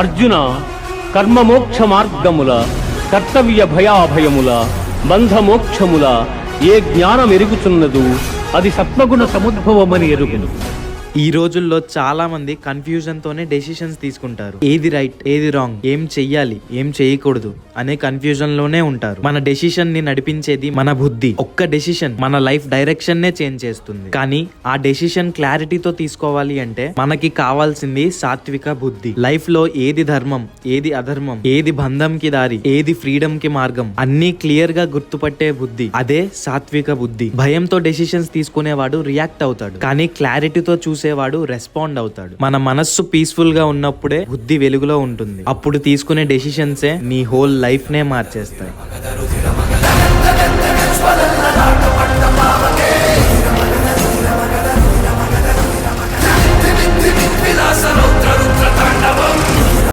అర్జున కర్మమోక్ష మార్గముల కర్తవ్య భయాభయముల బంధమోక్షముల ఏ జ్ఞానం ఎరుగుచున్నదు అది సత్వగుణ సముద్భవమని ఎరుగును. ఈ రోజుల్లో చాలా మంది కన్ఫ్యూజన్ తోనే డెసిషన్స్ తీసుకుంటారు. ఏది రైట్ ఏది రాంగ్ ఏం చెయ్యాలి ఏం చేయకూడదు అనే కన్ఫ్యూజన్లోనే ఉంటారు. మన డెసిషన్ని నడిపించేది మన బుద్ధి. ఒక్క డెసిషన్ మన లైఫ్ డైరెక్షన్ నే చేంజ్ చేస్తుంది. కానీ ఆ డెసిషన్ క్లారిటీతో తీసుకోవాలి అంటే మనకి కావాల్సింది సాత్విక బుద్ధి. లైఫ్లో ఏది ధర్మం ఏది అధర్మం ఏది బంధంకి దారి ఏది ఫ్రీడమ్కి మార్గం అన్ని క్లియర్గా గుర్తుపట్టే బుద్ధి. అదే సాత్విక బుద్ధి. భయంతో డెసిషన్స్ తీసుకునేవాడు రియాక్ట్ అవుతాడు. కానీ క్లారిటీతో చూసి చూసేవాడు రెస్పాండ్ అవుతాడు. మన మనస్సు పీస్ఫుల్గా ఉన్నప్పుడే బుద్ధి వెలుగులో ఉంటుంది. అప్పుడు తీసుకునే డెసిషన్సే నీ హోల్ లైఫ్ నే మార్చేస్తాయి.